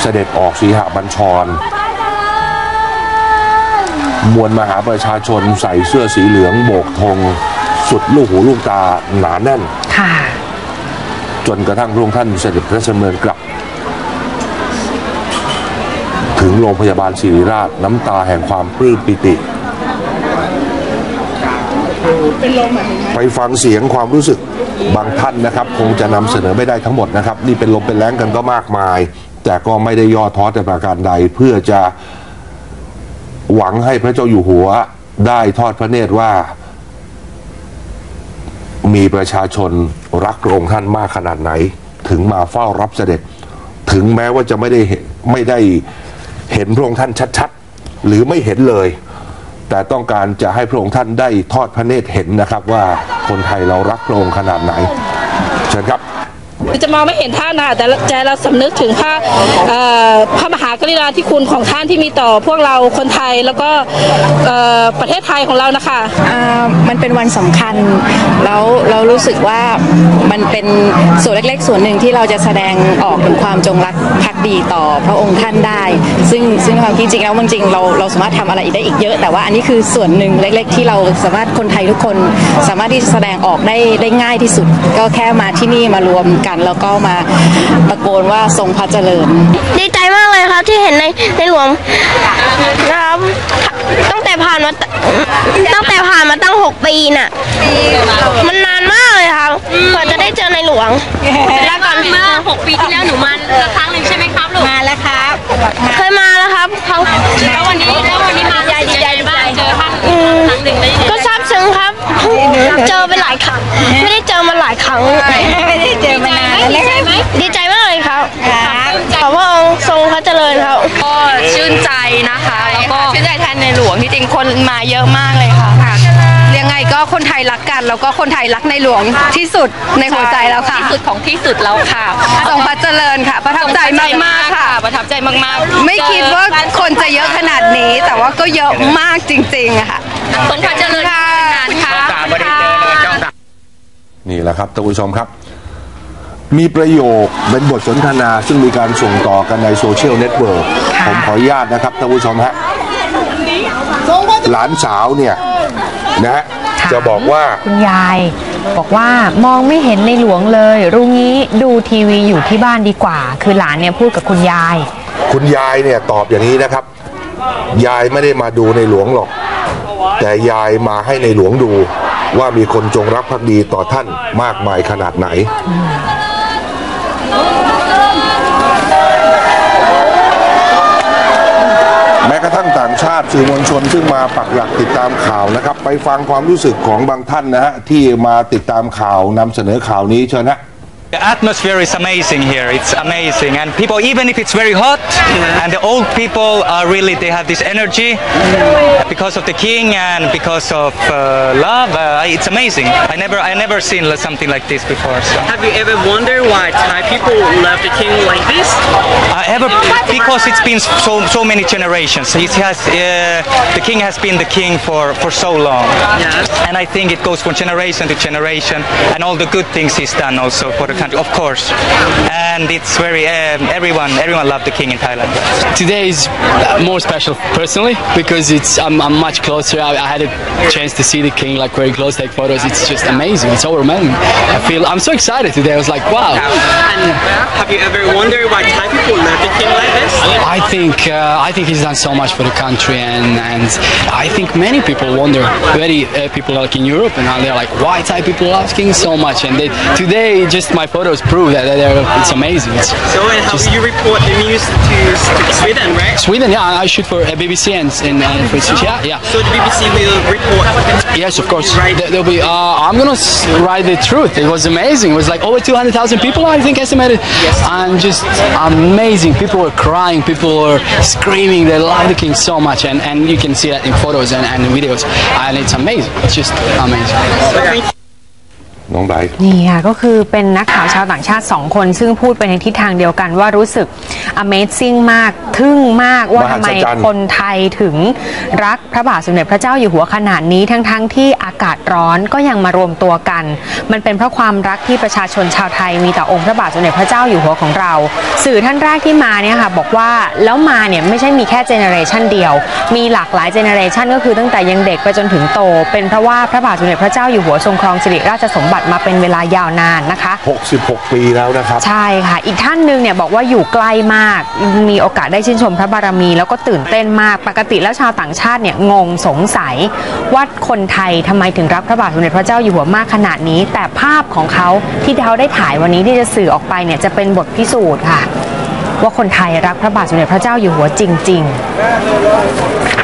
เสด็จออกสีหบัญชร มวลมหาประชาชนใส่เสื้อสีเหลืองโบกธงสุดลูกหูลูกตาหนาแน่นค่ะจนกระทั่งพระองค์ท่านเสด็จพระราชดำเนินกลับ ถึงโรงพยาบาลศิริราชน้ำตาแห่งความปลื้มปิติ ไปฟังเสียงความรู้สึกบางท่านนะครับ คงจะนำเสนอไม่ได้ทั้งหมดนะครับ นี่เป็นลมเป็นแรงกันก็มากมาย แต่ก็ไม่ได้ย่อท้อแต่ประการใดเพื่อจะหวังให้พระเจ้าอยู่หัวได้ทอดพระเนตรว่า มีประชาชนรักพระองค์ท่านมากขนาดไหน ถึงมาเฝ้ารับเสด็จ ถึงแม้ว่าจะไม่ได้เห็นไม่ได้เห็นพระองค์ท่านชัดๆ หรือไม่เห็นเลย แต่ต้องการจะให้พระองค์ท่านได้ทอดพระเนตรเห็นนะครับว่าคนไทยเรารักพระองค์ขนาดไหนเชิญครับ จะมองไม่เห็นท่านนะคะแต่ใจเราสำนึกถึงพระพระมหากรุณาธิคุณของท่านที่มีต่อพวกเราคนไทยแล้วก็ประเทศไทยของเรานะคะมันเป็นวันสำคัญแล้วเรารู้สึกว่ามันเป็นส่วนเล็กๆ ส่วนหนึ่งที่เราจะแสดงออกถึงความจงรักภักดีต่อพระองค์ท่านได้ ซึ่งซึ่งความจริงแล้วจริงๆเราเราสามารถทำอะไรอีกได้อีกเยอะ แต่ว่าอันนี้คือส่วนหนึ่งเล็ก ๆ ที่เราสามารถคนไทยทุกคน สามารถที่จะแสดงออกได้ได้ง่ายที่สุด ก็แค่มาที่นี่มารวมกันแล้วก็มาตะโกนว่าทรงพระเจริญ ดีใจมากเลยครับที่เห็นในในหลวงนะครับตั้งแต่ผ่านมาตั้งแต่ผ่านมาตั้งหกปีน่ะ มันนานมากเลยครับกว่าจะได้เจอในหลวงแล้วก่อนเมื่อ6ปีที่แล้วหนูมาละครั้งหนึ่งใช่ไหมครับลูกมาแล้วครับ เคยมาแล้วครับเขาแล้ววันนี้แล้ววันนี้มาใหญ่ใหญ่บ้างเจอท่านครั้งหนึ่งได้ยังไงก็ซาบซึ้งครับ เจอไปหลายครั้งไม่ได้เจอมาหลายครั้งไม่ได้เจอมานานแล้วดีใจไหมดีใจมากเลยครับขอพระองค์ทรงพระเจริญครับก็ชื่นใจนะคะแล้วก็ชื่นใจแทนในหลวงที่จริงคนมาเยอะมากเลยค่ะยังไงก็คนไทยรักกัน แล้วก็คนไทยรักในหลวงที่สุดในหัวใจแล้วค่ะ ที่สุดของที่สุดแล้วค่ะทรงพระเจริญค่ะ ประทับใจมากๆค่ะ ประทับใจมากๆ ไม่คิดว่าคนจะเยอะขนาดนี้ แต่ว่าก็เยอะมากจริงๆอะค่ะทรงพระเจริญค่ะนานค่ะนี่แหละครับท่านผู้ชมครับ มีประโยคเป็นบทสนทนาซึ่งมีการส่งต่อกันในโซเชียลเน็ตเวิร์กผมขออนุญาตนะครับท่านผู้ชมฮะหลานสาวเนี่ยนะฮะจะบอกว่าคุณยาย บอกว่ามองไม่เห็นในหลวงเลยรู้งี้ดูทีวีอยู่ที่บ้านดีกว่า คือหลานเนี่ยพูดกับคุณยาย คุณยายเนี่ยตอบอย่างนี้นะครับ ยายไม่ได้มาดูในหลวงหรอก แต่ยายมาให้ในหลวงดูว่ามีคนจงรักภักดีต่อท่านมากมายขนาดไหน แม้กระทั่งต่างชาติสื่อมวลชน ซึ่งมาปักหลักติดตามข่าวนะครับ ไปฟังความรู้สึกของบางท่านนะฮะที่มาติดตามข่าวนำเสนอข่าวนี้เชิญฮะ The atmosphere is amazing here. It's amazing, and people, even if it's very hot, and the old people are really they have this energy because of the king and because of uh, love. Uh, it's amazing. I never, I never seen something like this before. So. Have you ever wondered why Thai people love the king like this? I ever because it's been so so many generations. He has uh, the king has been the king for for so long, Yes. and I think it goes from generation to generation, and all the good things he's done also for the country, of course. And it's very um, everyone everyone loved the king in Thailand. Today is uh, more special personally because it's I'm, I'm much closer. I, I had a chance to see the king like very close, take photos. It's just amazing. It's overwhelming. I feel I'm so excited today. I was like, wow. And have you ever wondered why Thai people love the king like this? I think uh, I think he's done so much for the country, and and I think many people wonder. Many uh, people like in Europe, and they're like, why Thai people love King so much? And they, today, just my photos prove that they're, it's amazing. It's So and how just- you report the news to, to Sweden, right? Sweden, yeah, I shoot for uh, BBC and, and, and for yeah, yeah. So the BBC will report. Yes, of course. Right. There'll be. Uh, I'm gonna write the truth. It was amazing. It was like over 200,000 people, I think, estimated. Yes. And just amazing. People were crying. People were screaming. They love the king so much, and, and you can see that in photos and, and videos. And it's amazing. It's just amazing. Okay. น้องไบร์ทนี่ค่ะก็คือเป็นนักข่าวชาวต่างชาติสองคน ซึ่งพูดไปในทิศทางเดียวกันว่ารู้สึก Amazing มาก ทึ่งมากว่ามหัทำไมศจรรย์คนไทยถึงรักพระบาทสมเด็จพระเจ้าอยู่หัวขนาดนี้ทั้งๆทที่อากาศร้อนก็ยังมารวมตัวกัน มันเป็นเพราะความรักที่ประชาชนชาวไทยมีต่อองค์พระบาทสมเด็จพระเจ้าอยู่หัวของเรา สื่อท่านแรกที่มาเนี่ยค่ะบอกว่าแล้วมาเนี่ยไม่ใช่มีแค่เจเนอเรชันเดียว มีหลากหลายเจเนอเรชันก็คือตั้งแต่ยังเด็กไปจนถึงโต เป็นเพราะว่าพระบาทสมเด็จพระเจ้าอยู่หัวทรงครองสิริราชสมบัติมาเป็นเวลายาวนานนะคะ 66 ปีแล้วนะครับ ใช่ค่ะ อีกท่านหนึ่งเนี่ยบอกว่าอยู่ใกล้มากมีโอกาสได้ชื่นชมพระบารมี แล้วก็ตื่นเต้นมากปกติแล้วชาวต่างชาติเนี่ยงงสงสัยว่าคนไทยทำไมถึงรักพระบาทสมเด็จพระเจ้าอยู่หัวมากขนาดนี้ แต่ภาพของเขาที่เขาได้ถ่ายวันนี้ที่จะสื่อออกไปเนี่ยจะเป็นบทพิสูจน์ค่ะ ว่าคนไทยรักพระบาทสมเด็จพระเจ้าอยู่หัวจริง ๆ